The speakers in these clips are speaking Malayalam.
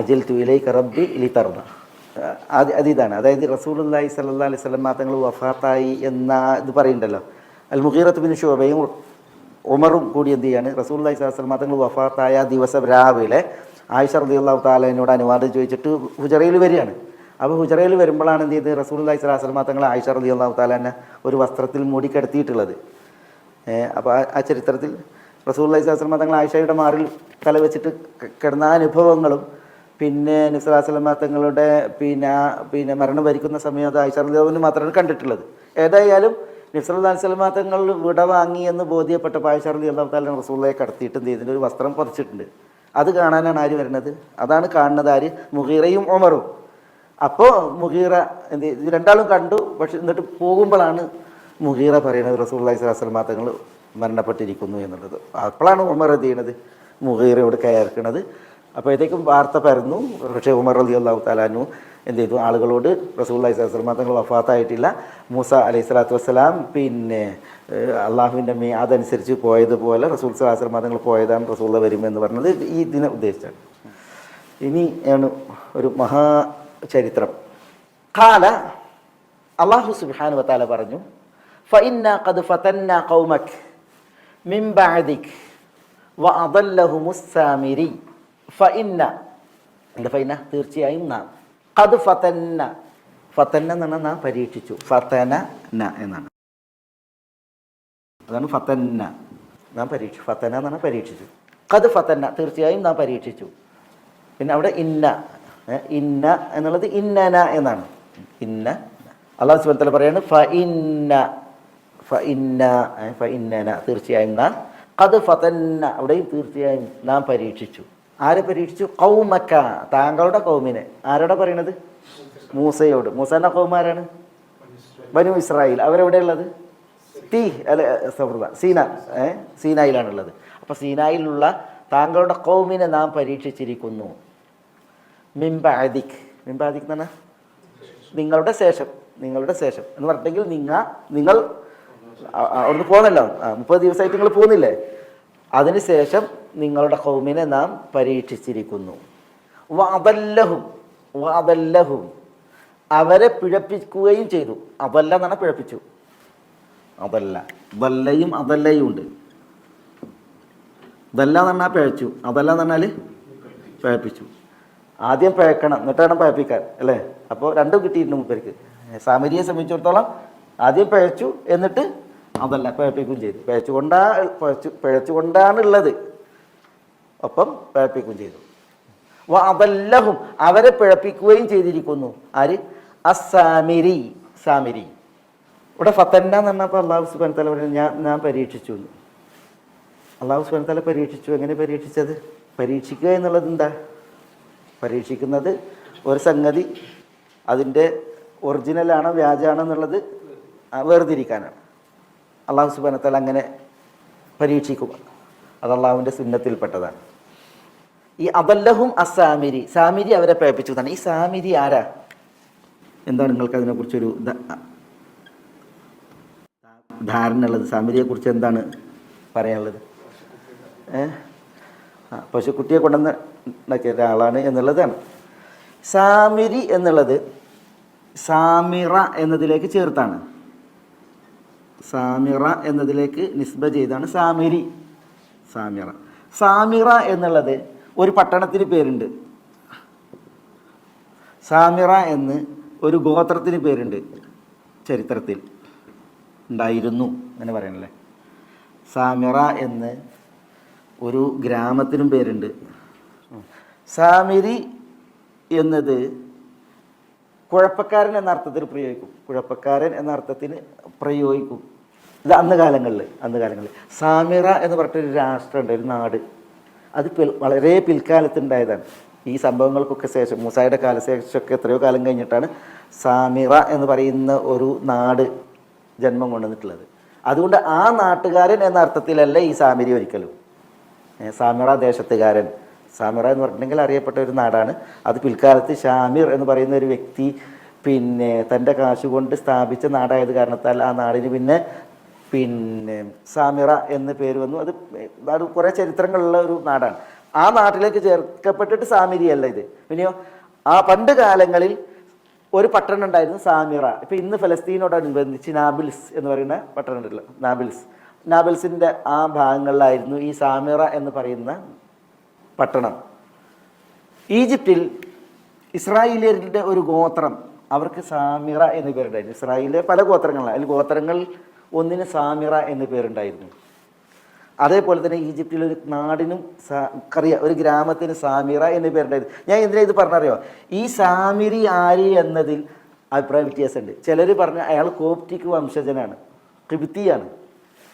അജിൽ തുയിലേക്ക് റബ്ബി ഇലി തർന്ന അത് അത് ഇതാണ്. അതായത് റസൂലുല്ലാഹി സല്ലാ അലൈഹി സ്വലം തങ്ങൾ വഫാത്തായി എന്ന ഇത് പറയുന്നുണ്ടല്ലോ. അൽ മുഖീറത്ത് ബിൻ ഷുബയും ഉമറും കൂടി എന്ത് ചെയ്യാണ്? റസൂലുല്ലാഹി സ്വലം തങ്ങൾ വഫാത്തായ ദിവസം രാവിലെ ആയിഷ റളിയല്ലാഹു താലനോട് അനുവാദം ചോദിച്ചിട്ട് ഹുജറയിൽ വരികയാണ്. അപ്പോൾ ഹുജറയിൽ വരുമ്പോഴാണ് എന്ത് ചെയ്തത്? റസൂലുല്ലാഹി സ്വലാസ്ലം തങ്ങൾ ആയിഷ അള്ളാഹു താലാനെ ഒരു വസ്ത്രത്തിൽ മൂടി കിടത്തിയിട്ടുള്ളത്. അപ്പോൾ ആ ചരിത്രത്തിൽ റസൂല്ലി സ്വലം തങ്ങൾ ആയിഷയുടെ മാറിൽ തല വെച്ചിട്ട് കിടന്ന അനുഭവങ്ങളും പിന്നെ നിസ്ലാസ്ലമ തങ്ങളുടെ പിന്നെ പിന്നെ മരണം ഭരിക്കുന്ന സമയത്ത് ആയിഷ റളിയല്ലാഹുവിന് മാത്രമാണ് കണ്ടിട്ടുള്ളത്. ഏതായാലും നിസ്ലാ സ്വലമ തങ്ങൾ വിട വാങ്ങി എന്ന് ബോധ്യപ്പെട്ടപ്പോൾ ആയിഷ റലി അള്ളാഹു താല റസൂള്ളയെ കടത്തിയിട്ട് എന്ത് ചെയ്തിട്ടുണ്ട്? ഒരു വസ്ത്രം പറിച്ചിട്ടുണ്ട്. അത് കാണാനാണ് ആര് വരുന്നത്? അതാണ് കാണുന്നത് ആര്? മുഹീറയും ഒമറും അപ്പോൾ മുഹീറ എന്ത് രണ്ടാളും കണ്ടു. പക്ഷെ എന്നിട്ട് പോകുമ്പോഴാണ് മുഹീറ പറയുന്നത് റസൂള്ളി സ്വലാസ്ലമ തങ്ങൾ മരണപ്പെട്ടിരിക്കുന്നു എന്നുള്ളത്. അപ്പോഴാണ് ഉമർ എന്ത് ചെയ്യണത്? മുഹീറയോട് കയർക്കണത് അപ്പോഴത്തേക്കും വാർത്ത പരന്നു. പക്ഷേ ഉമർ അലി അള്ളാഹു താലാനു എന്ത് ചെയ്തു? ആളുകളോട് റസൂള്ളി സ്വലാസ്ലമ തങ്ങൾ വഫാത്തായിട്ടില്ല. മൂസ അലൈഹി സ്വലാത്തു വസ്സലാം പിന്നെ അള്ളാഹുവിന്റെ മീ അതനുസരിച്ച് പോയതുപോലെ റസൂൽ സ്വലാസ്ലമ തങ്ങൾ പോയതാണ് റസൂള്ള വരുമെന്ന് പറഞ്ഞത്. ഈ ദിനം ഉദ്ദേശിച്ചാണ്. ഇനി ആണ് ഒരു മഹാ ചരിത്രം. കാല അള്ളാഹു സുബാൻ വത്താല പറഞ്ഞു ഫഇന്ന ഖദ് ഫതന്ന ഖൗമക് മിൻ ബഅദിക് വഅദല്ലഹുമുസ് സാമിരി ഫഇന്ന എന്താ ഫൈന തീർച്ചയായും നാം. ഖദ് ഫതന്ന. ഫതന്ന എന്നാണ് നാം പരീക്ഷിച്ചു. ഫതന ന എന്നാണ്. അതാണ് ഫതന്ന. നാം പരീക്ഷിച്ചു. ഫതന എന്നാണ് പരീക്ഷിച്ചു. ഖദ് ഫതന്ന. തീർച്ചയായും നാം പരീക്ഷിച്ചു. പിന്നെ അവിടെ ഇന്ന. ഇന്ന എന്നുള്ളത് ഇന്നന എന്നാണ്. ഇന്ന. അള്ളാഹു സുബത്തല പറയാണ് ഫ ഇന്ന. ഫ ഇന്ന. ഫ ഇന്നന. തീർച്ചയായും നാം. കത് ഫതന്ന. അവിടെയും തീർച്ചയായും നാം പരീക്ഷിച്ചു. ആരെ പരീക്ഷിച്ചു? കൗമക്ക താങ്കളുടെ കൗമിനെ ആരോടെ പറയണത്? മൂസയോട്. മൂസന്റെ കൗമാരാണ് ബനു ഇസ്രായേൽ. അവരെവിടെയുള്ളത്? തീ അല്ലെ സൗഹൃദ സീന ഏ സീനായിലാണുള്ളത്. അപ്പോൾ സീനായിലുള്ള താങ്കളുടെ കൗമിനെ നാം പരീക്ഷിച്ചിരിക്കുന്നു. മിംബാദിക്. മിംബാദിക് എന്ന് നിങ്ങളുടെ ശേഷം. നിങ്ങളുടെ ശേഷം. എന്ന് പറഞ്ഞെങ്കിൽ നിങ്ങ നിങ്ങൾ അ- അവിടുന്ന് പോകുന്നല്ലോ മുപ്പത് ദിവസമായിട്ട് നിങ്ങൾ പോകുന്നില്ലേ അതിനുശേഷം നിങ്ങളുടെ കൗമിനെ നാം പരീക്ഷിച്ചിരിക്കുന്നു. വാതല്ലഹും വാതല്ലഹും അവരെ പിഴപ്പിക്കുകയും ചെയ്തു. അതല്ല എന്നാണ് പിഴപ്പിച്ചു. അതല്ല. ദല്ലയും അതല്ലയും ഉണ്ട്. ദല്ല എന്ന് പിഴച്ചു. അതല്ല എന്ന് പിഴപ്പിച്ചു. ആദ്യം പിഴക്കണം. എന്നിട്ട് വേണം പിഴപ്പിക്കാൻ. അല്ലേ? അപ്പോൾ രണ്ടും കിട്ടിയിട്ടുണ്ട് മുപ്പേർക്ക്. സാമരിയെ സംബന്ധിച്ചിടത്തോളം ആദ്യം പിഴച്ചു എന്നിട്ട് അതല്ല പിഴപ്പിക്കുകയും ചെയ്തു. പിഴച്ചുകൊണ്ടാ പിഴച്ചു പിഴച്ചുകൊണ്ടാണ് ഉള്ളത് ഒപ്പം പിഴപ്പിക്കുകയും ചെയ്തു. അതല്ലഹും അവരെ പിഴപ്പിക്കുകയും ചെയ്തിരിക്കുന്നു. ആര്? അസാമിരി സാമിരി. ഇവിടെ ഫത്തന്ന എന്ന് പറഞ്ഞപ്പോൾ അള്ളാഹു സുബാൻ തല പറഞ്ഞു ഞാൻ ഞാൻ പരീക്ഷിച്ചു. അള്ളാഹു സുബാൻ തല പരീക്ഷിച്ചു. എങ്ങനെ പരീക്ഷിച്ചത്? പരീക്ഷിക്കുക എന്നുള്ളത് എന്താ? പരീക്ഷിക്കുന്നത് ഒരു സംഗതി അതിന്റെ ഒറിജിനലാണോ വ്യാജാണോ എന്നുള്ളത് വേർതിരിക്കാനാണ്. അള്ളാഹു സുബാന തല അങ്ങനെ പരീക്ഷിക്കുക. അത് അള്ളാഹുവിന്റെ സുന്നത്തിൽപ്പെട്ടതാണ് ഈ അതല്ലഹും അസാമിരി. സാമിരി അവരെ പേപ്പിച്ചു എന്നാണ് ഈ സാമിരി ആരാ? എന്താണ് നിങ്ങൾക്ക് അതിനെക്കുറിച്ചൊരു കുറിച്ചൊരു ധാരണ ഉള്ളത് സാമിരിയെക്കുറിച്ച് എന്താണ് പറയാനുള്ളത്? ഏ? ആ പശുക്കുട്ടിയെ കൊണ്ടുവന്ന് ഒരാളാണ് എന്നുള്ളതാണ്. സാമിരി എന്നുള്ളത് സാമിറ എന്നതിലേക്ക് ചേർത്താണ്. സാമിറ എന്നതിലേക്ക് നിസ്ബ ചെയ്താണ് സാമിരി. സാമിറ. സാമിറ എന്നുള്ളത് ഒരു പട്ടണത്തിന് പേരുണ്ട്. സാമിറ എന്ന് ഒരു ഗോത്രത്തിന് പേരുണ്ട്. ചരിത്രത്തിൽ ഉണ്ടായിരുന്നു എന്ന് പറയണല്ലേ? സാമിറ എന്ന് ഒരു ഗ്രാമത്തിനും പേരുണ്ട്. സാമിരി എന്നത് കുഴപ്പക്കാരൻ എന്ന അർത്ഥത്തിൽ പ്രയോഗിക്കും. കുഴപ്പക്കാരൻ എന്ന അർത്ഥത്തിന് പ്രയോഗിക്കും. ഇത് അന്ന് കാലങ്ങളിൽ അന്ന് കാലങ്ങളിൽ. സാമിറ എന്ന് പറഞ്ഞിട്ടൊരു രാഷ്ട്രമുണ്ട് ഒരു നാട്. അത് വളരെ പിൽക്കാലത്തുണ്ടായതാണ്. ഈ സംഭവങ്ങൾക്കൊക്കെ ശേഷം മൂസായുടെ കാലശേഷമൊക്കെ എത്രയോ കാലം കഴിഞ്ഞിട്ടാണ് സാമിറ എന്ന് പറയുന്ന ഒരു നാട് ജന്മം കൊണ്ടുവന്നിട്ടുള്ളത്. അതുകൊണ്ട് ആ നാട്ടുകാരൻ എന്ന അർത്ഥത്തിലല്ല ഈ സാമിരി ഒരിക്കലും. സാമിറ ദേശത്തുകാരൻ. സാമിറ എന്ന് പറഞ്ഞിട്ടുണ്ടെങ്കിൽ അറിയപ്പെട്ട ഒരു നാടാണ്. അത് പിൽക്കാലത്ത് ഷാമിർ എന്ന് പറയുന്ന ഒരു വ്യക്തി പിന്നെ തന്റെ കാശ് കൊണ്ട് സ്ഥാപിച്ച നാടായത് കാരണത്താൽ ആ നാടിന് പിന്നെ പിന്നെ സാമിറ എന്ന പേര് വന്നു. അത് അത് കുറേ ചരിത്രങ്ങളുള്ള ഒരു നാടാണ്. ആ നാട്ടിലേക്ക് ചേർക്കപ്പെട്ടിട്ട് സാമിരിയല്ല ഇത്. പിന്നെയോ ആ പണ്ട് കാലങ്ങളിൽ ഒരു പട്ടണം ഉണ്ടായിരുന്നു സാമിറ. ഇപ്പൊ ഇന്ന് ഫലസ്തീനോടനുബന്ധിച്ച് നാബിൽസ് എന്ന് പറയുന്ന പട്ടണം ഉണ്ടല്ലോ നാബിൽസ്. നാബിൽസിന്റെ ആ ഭാഗങ്ങളിലായിരുന്നു ഈ സാമിറ എന്ന് പറയുന്ന പട്ടണം. ഈജിപ്തിൽ ഇസ്രായേലിയരുടെ ഒരു ഗോത്രം അവർക്ക് സാമിറ എന്ന് പേരുണ്ടായിരുന്നു. ഇസ്രായേലിലെ പല ഗോത്രങ്ങളാണ്. അതിൽ ഗോത്രങ്ങൾ ഒന്നിന് സാമിറ എന്ന പേരുണ്ടായിരുന്നു. അതേപോലെ തന്നെ ഈജിപ്തിലെ ഒരു നാടിനും കറിയ ഒരു ഗ്രാമത്തിന് സാമിറ എന്ന പേരുണ്ടായിരുന്നു. ഞാൻ എന്തിനാ ഇത് പറഞ്ഞറിയോ? ഈ സാമിരി ആരി എന്നതിൽ അഭിപ്രായ വ്യത്യാസമുണ്ട്. ചിലർ പറഞ്ഞ അയാൾ കോപ്റ്റിക് വംശജനാണ് കിബിത്തിയാണ്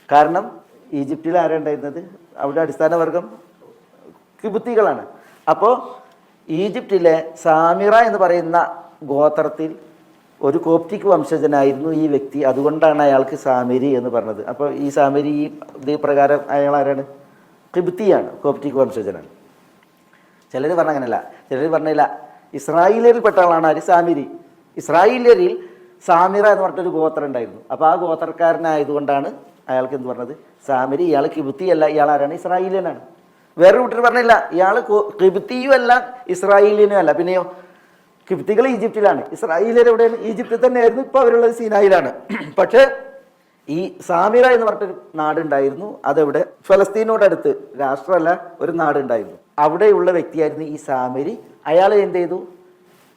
കാരണം ഈജിപ്തിൽ ആരുണ്ടായിരുന്നത്? അവിടെ അടിസ്ഥാന വർഗം കിബുത്തികളാണ് അപ്പോൾ ഈജിപ്തിലെ സാമിറ എന്ന് പറയുന്ന ഗോത്രത്തിൽ ഒരു കോപ്റ്റിക് വംശജനായിരുന്നു ഈ വ്യക്തി. അതുകൊണ്ടാണ് അയാൾക്ക് സാമരി എന്ന് പറഞ്ഞത്. അപ്പോൾ ഈ സാമരി ഈ പ്രകാരം അയാൾ ആരാണ്? കിബ്തിയാണ് കോപ്റ്റിക് വംശജനാണ്. ചിലർ പറഞ്ഞ അങ്ങനല്ല ചിലർ പറഞ്ഞില്ല ഇസ്രായേലിൽപ്പെട്ട പെട്ട ആളാണ് ആര്? സാമിരി. ഇസ്രായേലിയരിൽ സാമിറ എന്ന് പറഞ്ഞിട്ടൊരു ഗോത്രം ഉണ്ടായിരുന്നു. അപ്പോൾ ആ ഗോത്രക്കാരനായതുകൊണ്ടാണ് അയാൾക്ക് എന്ത് പറഞ്ഞത്? സാമിരി. ഇയാൾ കിബുത്തിയല്ല ഇയാൾ ആരാണ്? ഇസ്രായേലിയനാണ്. വേറെ കൂട്ടർ പറഞ്ഞില്ല ഇയാൾ കിബുത്തിയും അല്ല ഇസ്രായേലിയനും അല്ല പിന്നെയോ കിബുത്തികൾ ഈജിപ്തിലാണ്. ഇസ്രായേലിയർ എവിടെയാണ് ഈജിപ്തിൽ തന്നെയായിരുന്നു ഇപ്പോൾ അവരുള്ളത് സീനായിലാണ്. പക്ഷേ ഈ സാമിറ എന്ന് പറഞ്ഞൊരു നാടുണ്ടായിരുന്നു. അതെവിടെ? ഫലസ്തീനോടടുത്ത്. രാഷ്ട്രമല്ല ഒരു നാടുണ്ടായിരുന്നു. അവിടെയുള്ള വ്യക്തിയായിരുന്നു ഈ സാമിരി. അയാൾ എന്ത് ചെയ്തു?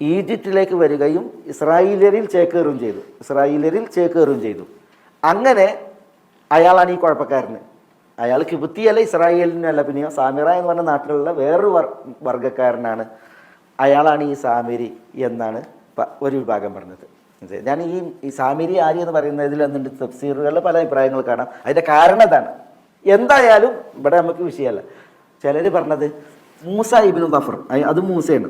ഈജിപ്തിലേക്ക് വരികയും ഇസ്രായേലിയരിൽ ചേക്കേറുകയും ചെയ്തു. ഇസ്രായേലിയരിൽ ചേക്കേറുകയും ചെയ്തു. അങ്ങനെ അയാളാണ് ഈ കുഴപ്പക്കാരന്. അയാൾ കിബുത്തിയല്ല ഇസ്രായേലിനല്ല. പിന്നെയോ സാമിറ എന്ന് പറഞ്ഞ നാട്ടിലുള്ള വേറൊരു വർ വർഗക്കാരനാണ് അയാളാണ് ഈ സാമിരി എന്നാണ് ഒരു വിഭാഗം പറഞ്ഞത്. ഞാൻ ഈ ഈ സാമിരി ആരി എന്ന് പറയുന്നതിൽ വന്നിട്ട് തഫ്സീറുകളിൽ പല അഭിപ്രായങ്ങൾ കാണാം. അതിന്റെ കാരണം ഇതാണ് എന്തായാലും ഇവിടെ നമുക്ക് വിഷയമല്ല. ചിലർ പറഞ്ഞത് മൂസ ഇബിനു ദഫർ അത് മൂസയാണ്.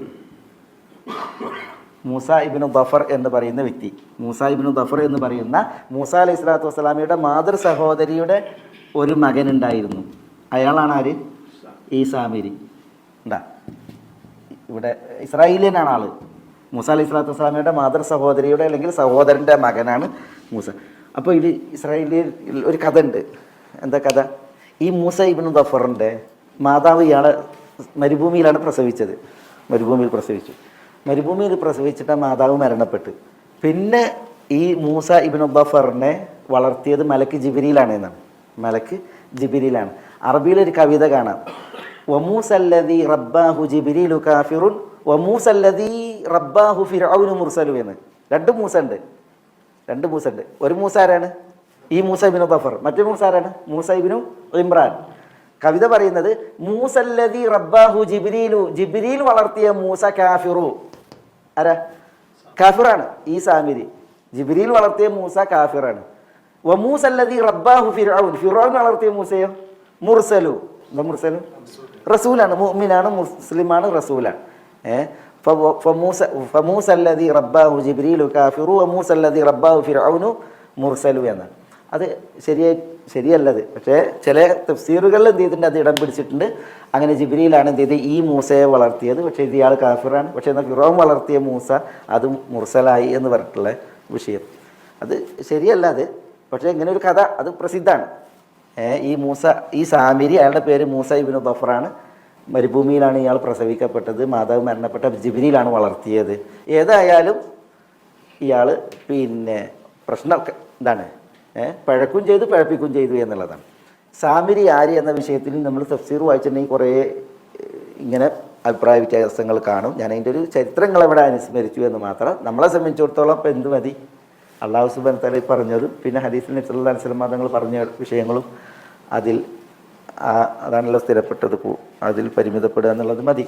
മൂസ ഇബിനു ദഫർ എന്ന് പറയുന്ന വ്യക്തി മൂസ ഇബിനു ദഫർ എന്ന് പറയുന്ന മൂസ അലൈഹി സ്വലാത്തു വസ്സലാമിയുടെ മാതൃ സഹോദരിയുടെ ഒരു മകനുണ്ടായിരുന്നു. അയാളാണ് ആര്? ഈ സാമിരി. ഉണ്ടാ ഇവിടെ ഇസ്രായേലിയനാണ് ആൾ. മൂസ അലി ഇസ്ലാത്തു വസ്സലാമിയുടെ മാതൃ സഹോദരിയുടെ അല്ലെങ്കിൽ സഹോദരന്റെ മകനാണ് മൂസ. അപ്പോൾ ഇത് ഇസ്രായേലിൽ ഒരു കഥ ഉണ്ട് എന്താ കഥ? ഈ മൂസ ഇബിന് ദഫറിന്റെ മാതാവ് ഇയാളെ മരുഭൂമിയിലാണ് പ്രസവിച്ചത്. മരുഭൂമിയിൽ പ്രസവിച്ചു. മരുഭൂമിയിൽ പ്രസവിച്ചിട്ട് മാതാവ് മരണപ്പെട്ട്. പിന്നെ ഈ മൂസ ഇബിനു ദഫറിനെ വളർത്തിയത് മലക്ക് ജിബിരിയിലാണ് എന്നാണ്. മലക്ക് ജിബിരിയിലാണ്. അറബിയിലൊരു കവിത കാണാം. വമൂസല്ലദി റബ്ബാഹു ജിബിരിലു കാഫിറുൻ വമൂസല്ലദി റബ്ബാഹു ഫിർഔനു മുർസലു എന്ന്. രണ്ട് മൂസ ഉണ്ട്. രണ്ട് മൂസ ഉണ്ട്. ഒരു മൂസ ആരാണ്? ഈ മൂസ ഇബിനു ബഫർ മറ്റേ മൂസ ആരാണ്? മൂസ ഇബിനു ഇമ്രാൻ. കവിത പറയുന്നത് മൂസല്ലദി റബ്ബാഹു ജിബിരിലു ജിബ്രീൽ വളർത്തിയ മൂസ കാഫിറു. ആരാ? കാഫിറാണ്. ഈ സാമിരി. ജിബ്രീൽ വളർത്തിയ മൂസ കാഫിറാണ്. വമൂസല്ലദി റബ്ബാഹു ഫിർഔൻ ഫിർഔൻ വളർത്തിയ മൂസയോ? മുർസലു. എന്താ മുർസലു? റസൂലാണ് മുഅ്മിനാണ് മുസ്ലിമാണ് റസൂലാണ്. ഫമൂസ ഫമൂസ ഫമൂസല്ലദി റബ്ബാഹു റബ്ബാഹു ഫിർഔനു മുർസലു എന്നാണ്. അത് ശരിയായി ശരിയല്ലത്. പക്ഷേ ചില തഫ്സീറുകളിൽ എന്ത് ചെയ്തിട്ടുണ്ട്? അത് ഇടം പിടിച്ചിട്ടുണ്ട്. അങ്ങനെ ജിബ്രിയിലാണ് എന്ത് ചെയ്ത് ഈ മൂസയെ വളർത്തിയത്. പക്ഷേ ഇത് ഇയാൾ കാഫിറാണ്. പക്ഷേ എന്നാൽ ഫിറോം വളർത്തിയ മൂസ അത് മുർസലായി എന്ന് പറഞ്ഞിട്ടുള്ള വിഷയം. അത് ശരിയല്ല അത് പക്ഷേ ഇങ്ങനെ ഒരു കഥ. അത് പ്രസിദ്ധമാണ്. ഈ മൂസ ഈ സാമിരി അയാളുടെ പേര് മൂസ ഇബിനു ബഫറാണ് മരുഭൂമിയിലാണ് ഇയാൾ പ്രസവിക്കപ്പെട്ടത്. മാതാവ് മരണപ്പെട്ട ജിബിനിയിലാണ് വളർത്തിയത്. ഏതായാലും ഇയാൾ പിന്നെ പ്രശ്നമൊക്കെ എന്താണ് പഴക്കും ചെയ്തു പഴപ്പിക്കും ചെയ്തു എന്നുള്ളതാണ്. സാമിരി ആര് എന്ന വിഷയത്തിൽ നമ്മൾ തഫ്സീർ വായിച്ചിട്ടുണ്ടെങ്കിൽ കുറേ ഇങ്ങനെ അഭിപ്രായ വ്യത്യാസങ്ങൾ കാണും. ഞാൻ അതിന്റെ ഒരു ചരിത്രങ്ങൾ എവിടെ അനുസ്മരിച്ചു എന്ന് മാത്രം. നമ്മളെ സംബന്ധിച്ചിടത്തോളം ഇപ്പം എന്ത് മതി? അള്ളാഹു സുബൻ തല പറഞ്ഞതും പിന്നെ ഹദീസിൽ നബ്സല്ലാ അലിസ്ലം മതങ്ങൾ പറഞ്ഞ വിഷയങ്ങളും അതിൽ അതാണല്ലോ സ്ഥിരപ്പെട്ടത് അതിൽ പരിമിതപ്പെടുക എന്നുള്ളത് മതി.